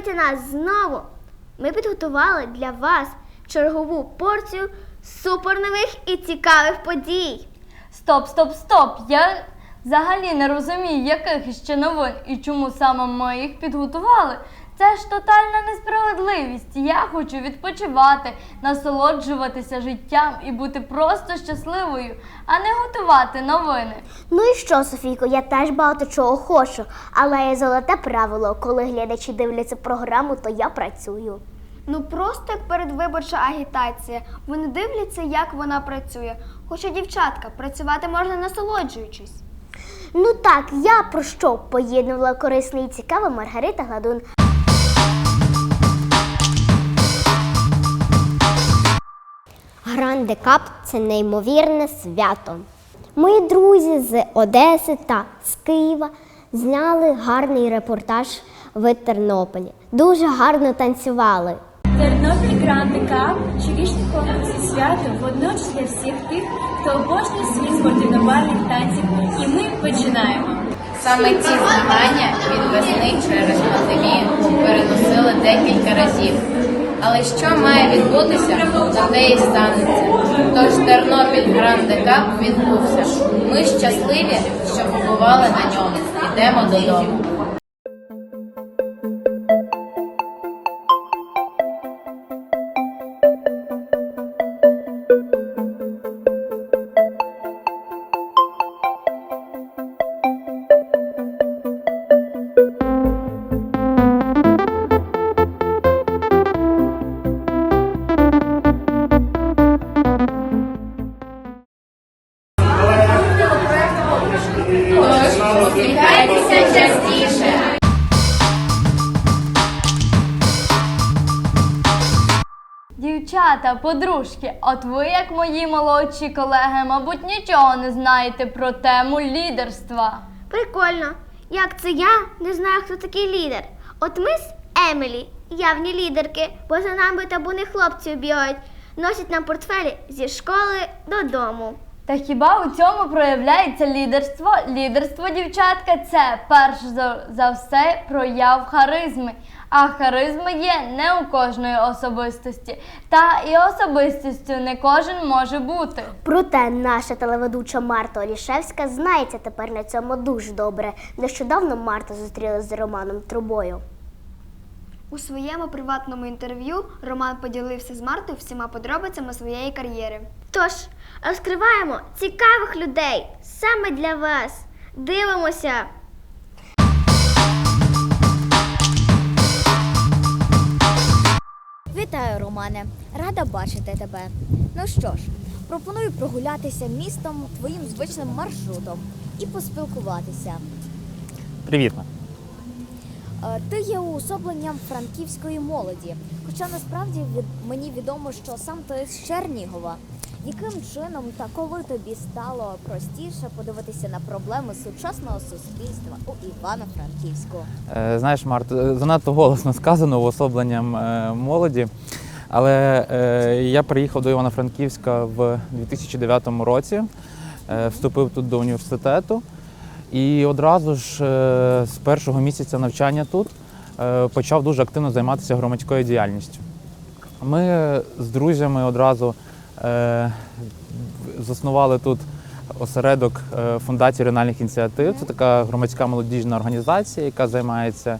хто нас знову. Ми підготували для вас чергову порцію супернових і цікавих подій. Стоп, стоп, стоп! Я взагалі не розумію, яких ще новин і чому саме ми їх підготували. Це ж тотальна несправедливість. Я хочу відпочивати, насолоджуватися життям і бути просто щасливою, а не готувати новини. Ну і що, Софійко, я теж багато чого хочу, але є золоте правило, коли глядачі дивляться програму, то я працюю. Ну просто як передвиборча агітація. Вони дивляться, як вона працює. Хоча дівчатка, працювати можна насолоджуючись. Ну так, я про що поєднувала корисне і цікаве Маргарита Гладун. Гранде Кап це неймовірне свято. Мої друзі з Одеси та з Києва зняли гарний репортаж в Тернополі. Дуже гарно танцювали. Тернопіль Гранди Кап щорічне конкурсне свято водночас для всіх тих, хто обожнює світ спортивно-бальних танців. І ми починаємо. Саме ці змагання від весни через пандемію переносили декілька разів. Але що має відбутися, то те і станеться. Тож Тернопіль Гранде Кап відбувся. Ми щасливі, що побували на ньому. Йдемо додому. Дівчата, подружки, от ви, як мої молодші колеги, мабуть, нічого не знаєте про тему лідерства. Прикольно. Як це я не знаю, хто такий лідер. От ми з Емілі, явні лідерки, бо за нами табуни хлопців бігають, носять нам портфелі зі школи додому. Та хіба у цьому проявляється лідерство? Лідерство, дівчатка, це перш за, за все прояв харизми. А харизма є не у кожної особистості. Та і особистістю не кожен може бути. Проте наша телеведуча Марта Олішевська знається тепер на цьому дуже добре. Нещодавно Марта зустрілася з Романом Трубою. У своєму приватному інтерв'ю Роман поділився з Мартою всіма подробицями своєї кар'єри. Тож, розкриваємо цікавих людей саме для вас. Дивимося. Вітаю, Романе! Рада бачити тебе. Ну що ж, пропоную прогулятися містом твоїм звичним маршрутом і поспілкуватися. Привіт. Е, Ти є уособленням франківської молоді, хоча насправді мені відомо, що сам ти з Чернігова. Яким чином та коли тобі стало простіше подивитися на проблеми сучасного суспільства у Івано-Франківську? Е, Знаєш, Март, е, занадто голосно сказано уособленням е, молоді. Але я приїхав до Івано-Франківська в 2009 році, вступив тут до університету і одразу ж з першого місяця навчання тут почав дуже активно займатися громадською діяльністю. Ми з друзями одразу заснували тут осередок е, фундації регіональних ініціатив. Це така громадська молодіжна організація, яка займається е,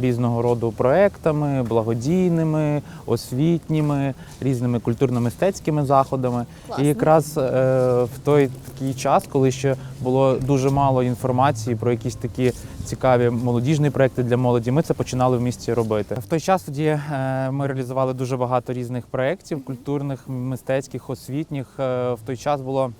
різного роду проектами, благодійними, освітніми, різними культурно-мистецькими заходами. Класно. І якраз е, в той такий час, коли ще було дуже мало інформації про якісь такі цікаві молодіжні проекти для молоді, ми це починали в місті робити. В той час тоді е, ми реалізували дуже багато різних проєктів, культурних, мистецьких, освітніх. Е, В той час було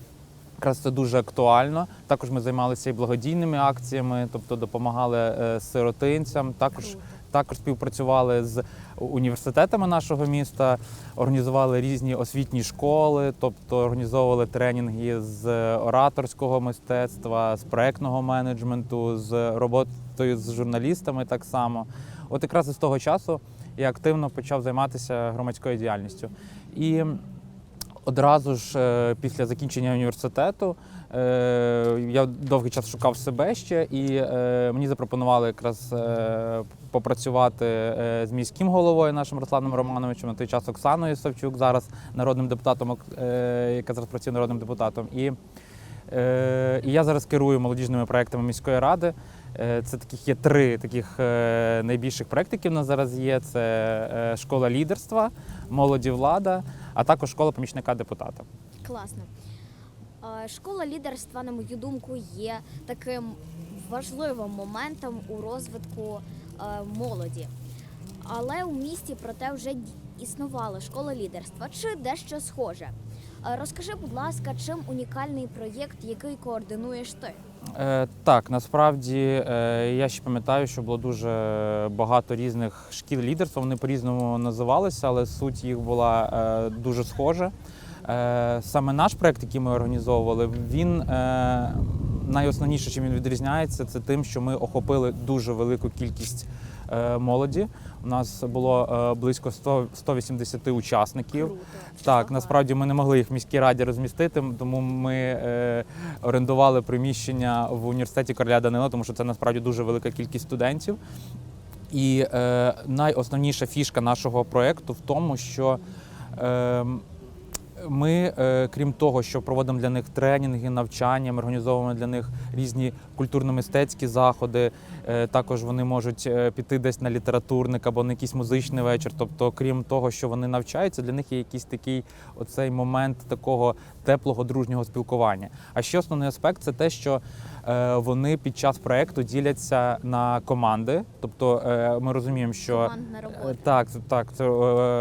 якраз це дуже актуально. Також ми займалися і благодійними акціями, тобто допомагали е, сиротинцям. Також також співпрацювали з університетами нашого міста, організували різні освітні школи, тобто організовували тренінги з ораторського мистецтва, з проектного менеджменту, з роботою з журналістами так само. От якраз із того часу я активно почав займатися громадською діяльністю. І Одразу ж е, після закінчення університету е, я довгий час шукав себе ще, і е, мені запропонували якраз попрацювати з міським головою нашим Русланом Романовичем, на той час Оксаною Савчук, зараз народним депутатом, яка зараз працює народним депутатом. І, і я зараз керую молодіжними проектами міської ради. Це таких є три таких найбільших проекти, які в нас зараз є. Це школа лідерства, молоді влада, а також школа помічника депутата. Класно. Школа лідерства, на мою думку, є таким важливим моментом у розвитку молоді. Але у місті проте вже існувала школа лідерства чи дещо схоже. Розкажи, будь ласка, чим унікальний проєкт, який координуєш ти? Е, так, насправді е, я ще пам'ятаю, що було дуже багато різних шкіл лідерства. Вони по-різному називалися, але суть їх була е, дуже схожа. Е, саме наш проект, який ми організовували, він е, найосновніше, чим він відрізняється, це тим, що ми охопили дуже велику кількість молоді. У нас було е, близько 100, 180 учасників. Так, насправді ми не могли їх в міській раді розмістити, тому ми е, орендували приміщення в університеті Короля Данила, тому що це насправді дуже велика кількість студентів. І е, найосновніша фішка нашого проєкту в тому, що е, ми, е, крім того, що проводимо для них тренінги, навчання, ми організовуємо для них різні культурно-мистецькі заходи. Е, Також вони можуть е, піти десь на літературник або на якийсь музичний вечір. Тобто, крім того, що вони навчаються, для них є якийсь такий оцей момент такого теплого дружнього спілкування. А ще основний аспект це те, що вони під час проекту діляться на команди. Тобто, е, ми розуміємо, що Командна робота. Е, Так, так, це е,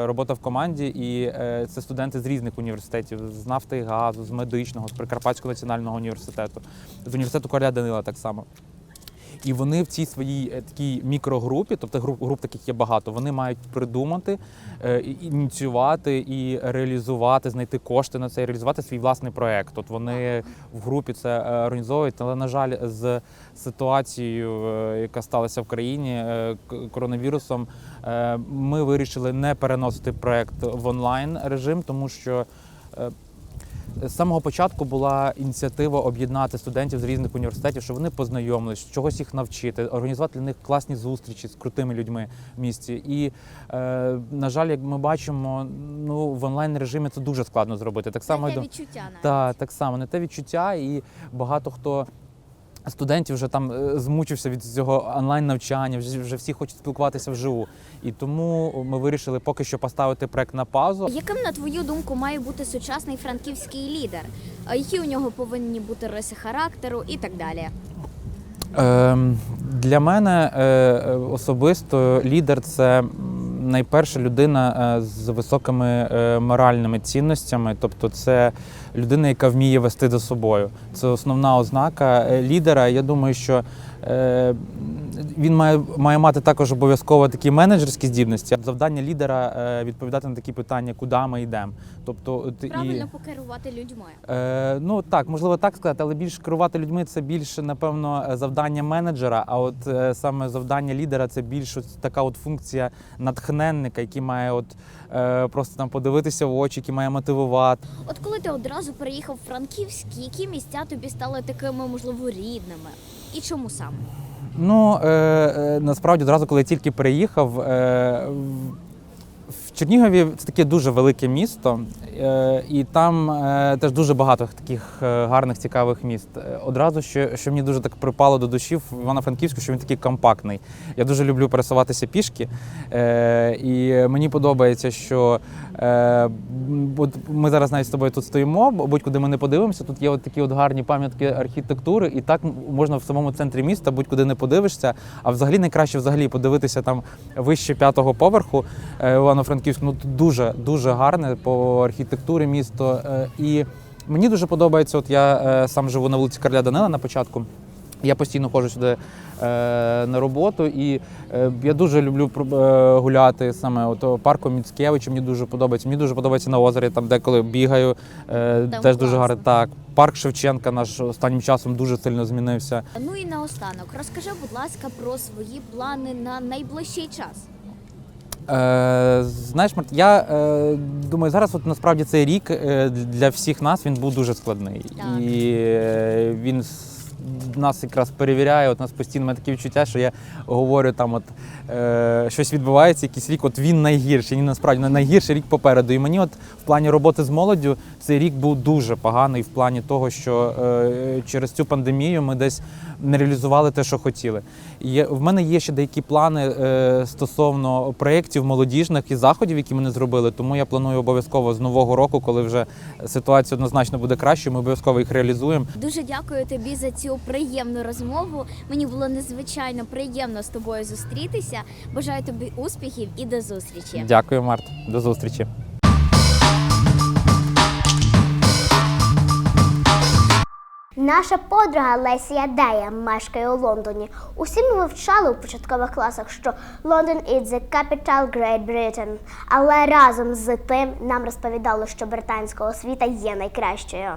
робота в команді, і е, це студенти з різних університетів: з нафти і газу, з медичного, з Прикарпатського національного університету, з університету Короля Данила так само. І вони в цій своїй е, такій мікрогрупі, тобто груп, груп таких є багато, вони мають придумати, е, ініціювати і реалізувати, знайти кошти на це і реалізувати свій власний проект. От вони в групі це е, організовують, але на жаль, з ситуацією, яка сталася в країні коронавірусом, ми вирішили не переносити проект в онлайн режим, тому що. З самого початку була ініціатива об'єднати студентів з різних університетів, щоб вони познайомились, чогось їх навчити, організувати для них класні зустрічі з крутими людьми в місті. І, е, на жаль, як ми бачимо, ну в онлайн режимі це дуже складно зробити. Так само не те відчуття навіть. та, так само, не те відчуття, і багато хто. Студентів вже там е, змучився від цього онлайн навчання, вже, всі хочуть спілкуватися вживу. І тому ми вирішили поки що поставити проект на паузу. Яким, на твою думку, має бути сучасний франківський лідер? Які у нього повинні бути риси характеру і так далі? Ем, для мене е, е, особисто лідер це м, найперша людина е, з високими е, моральними цінностями, тобто це людина, яка вміє вести за собою. Це основна ознака е, лідера. Я думаю, що він має, має мати також обов'язково такі менеджерські здібності. Завдання лідера е, відповідати на такі питання, куди ми йдемо. Тобто, от, і... Правильно покерувати людьми. Е, ну так, можливо, так сказати, але більш керувати людьми це більше, напевно, завдання менеджера. А от е, саме завдання лідера це більш ось така от функція натхненника, який має от е, просто там подивитися в очі, який має мотивувати. От коли ти одразу переїхав в Франківськ, які місця тобі стали такими, можливо, рідними? І чому саме? Ну е, е, насправді одразу, коли я тільки переїхав. Е, в- Чернігові це таке дуже велике місто, е, і там е, теж дуже багато таких е, гарних, цікавих міст. Е, Одразу, що, що мені дуже так припало до душі в Івано-Франківську, що він такий компактний. Я дуже люблю пересуватися пішки, е, і мені подобається, що ми зараз навіть з тобою тут стоїмо, будь-куди ми не подивимося, тут є от такі от гарні пам'ятки архітектури, і так можна в самому центрі міста, будь-куди не подивишся. А взагалі найкраще взагалі подивитися там вище п'ятого поверху е, Івано-Франківську. Ну тут дуже дуже гарне по архітектурі місто. Е, І мені дуже подобається. От я е, сам живу на вулиці Карля Данила на початку. Я постійно ходжу сюди е, на роботу, і е, я дуже люблю е, гуляти саме от парком Міцкевича. Мені дуже подобається. Мені дуже подобається на озері, там деколи бігаю. Там теж дуже класно. гарно. Так, парк Шевченка наш останнім часом дуже сильно змінився. Ну і наостанок, розкажи, будь ласка, про свої плани на найближчий час. Е, знаєш, Март, я е, думаю, зараз от насправді цей рік для всіх нас він був дуже складний. Так. І е, він нас якраз перевіряє. От у нас постійно має таке відчуття, що я говорю, там от е, щось відбувається, якийсь рік, от він найгірший. Він насправді най- найгірший рік попереду. І мені, от в плані роботи з молоддю, цей рік був дуже поганий в плані того, що е, через цю пандемію ми десь не реалізували те, що хотіли. Є, в мене є ще деякі плани е, стосовно проєктів молодіжних і заходів, які ми не зробили. Тому я планую обов'язково з нового року, коли вже ситуація однозначно буде краще, ми обов'язково їх реалізуємо. Дуже дякую тобі за цю приємну розмову. Мені було надзвичайно приємно з тобою зустрітися. Бажаю тобі успіхів і до зустрічі. Дякую, Март. До зустрічі. Наша подруга Лесія Дея мешкає у Лондоні. Усі ми вивчали у початкових класах, що Лондон is the capital Great Britain. Але разом з тим нам розповідали, що британська освіта є найкращою.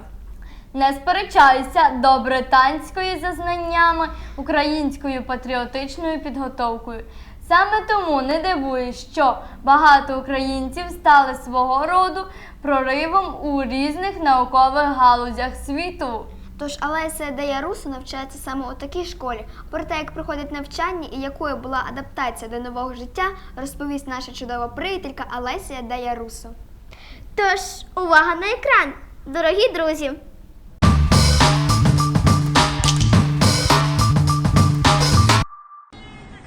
Не сперечаюся до британської за знаннями, українською патріотичною підготовкою. Саме тому не дивує, що багато українців стали свого роду проривом у різних наукових галузях світу. Тож Алеся Дея Русу навчається саме у такій школі. Про те, як проходить навчання і якою була адаптація до нового життя, розповість наша чудова приятелька Алесія Дея Русу. Тож, увага на екран, дорогі друзі!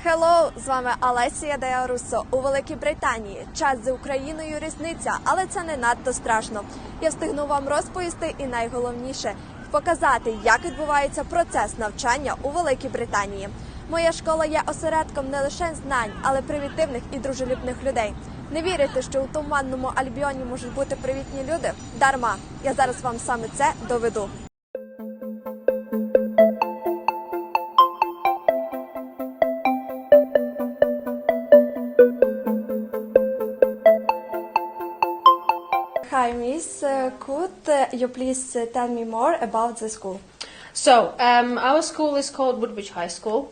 Хеллоу, з вами Алесія Дея Руссо у Великій Британії. Час за Україною різниця, але це не надто страшно. Я встигну вам розповісти і найголовніше показати, як відбувається процес навчання у Великій Британії. Моя школа є осередком не лише знань, але привітивних і дружелюбних людей. Не вірите, що у туманному альбіоні можуть бути привітні люди? Дарма. Я зараз вам саме це доведу. Hi, Miss. Uh, could uh, you please uh, tell me more about the school? So, um, our school is called Woodbridge High School.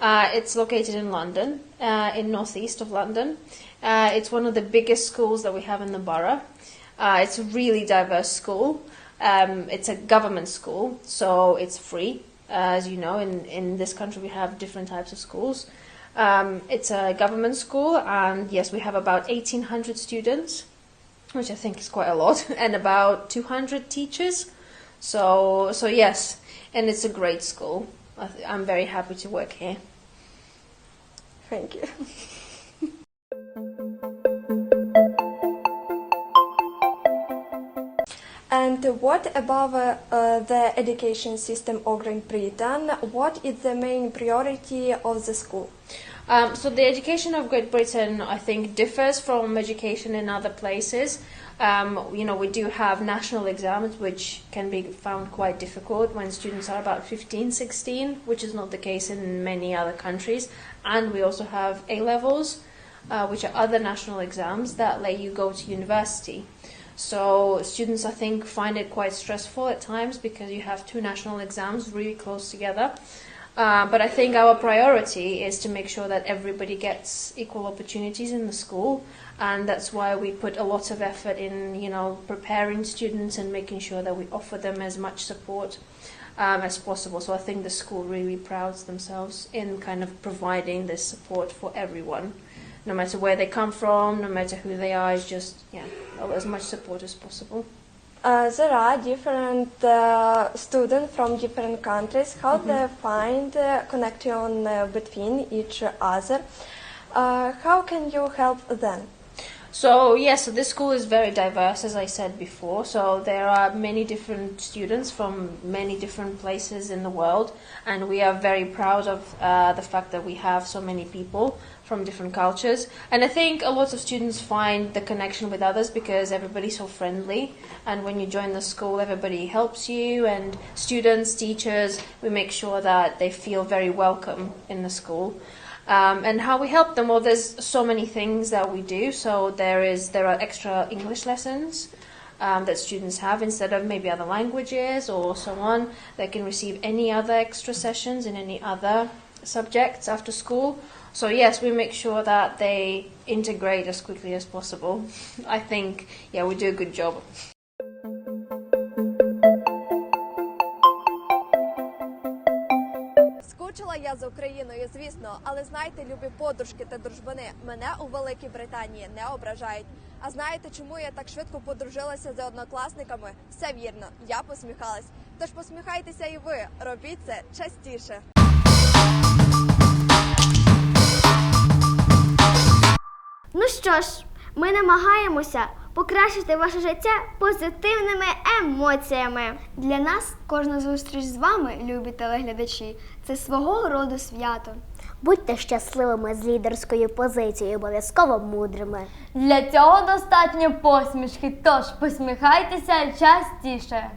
Uh, it's located in London, uh, in northeast of London. Uh, it's one of the biggest schools that we have in the borough. It's a really diverse school. Um, it's a government school, so it's free. As you know, in, in this country we have different types of schools. Um, it's a government school, and yes, we have about 1,800 students, which I think is quite a lot, and about 200 teachers. So, so yes, and it's a great school. I I'm very happy to work here. Thank you. what about uh, the education system of Great Britain? What is the main priority of the school? Um, so the education of Great Britain, I think, differs from education in other places. Um, you know, we do have national exams, which can be found quite difficult when students are about 15, 16, which is not the case in many other countries. And we also have A levels, uh, which are other national exams that let you go to university. So students, I think, find it quite stressful at times because you have two national exams really close together. Uh, but I think our priority is to make sure that everybody gets equal opportunities in the school, and that's why we put a lot of effort in, you know, preparing students and making sure that we offer them as much support um, as possible. So I think the school really prouds themselves in kind of providing this support for everyone, no matter where they come from, no matter who they are. It's just yeah, as much support as possible. Uh, there are different uh, students from different countries. How they find uh, connection uh, between each other? Uh, how can you help them? So yes, so this school is very diverse, as I said before. So there are many different students from many different places in the world, and we are very proud of uh, the fact that we have so many people from different cultures. And I think a lot of students find the connection with others because everybody's so friendly, and when you join the school, everybody helps you, and students, teachers, we make sure that they feel very welcome in the school. Um, and how we help them? Well, there's so many things that we do. So there is there are extra English lessons um, that students have instead of maybe other languages or so on. They can receive any other extra sessions in any other subjects after school. So yes, we make sure that they integrate as quickly as possible. I think yeah, we do a good job. Я за Україною, звісно, але знайте, любі подружки та дружбани, мене у Великій Британії не ображають. А знаєте, чому я так швидко подружилася з однокласниками? Все вірно, я посміхалась. Тож посміхайтеся і ви, робіть це частіше. Ну що ж, ми намагаємося покращити ваше життя позитивними емоціями. Для нас кожна зустріч з вами, любі телеглядачі, це свого роду свято. Будьте щасливими з лідерською позицією, обов'язково мудрими. Для цього достатньо посмішки, тож посміхайтеся частіше.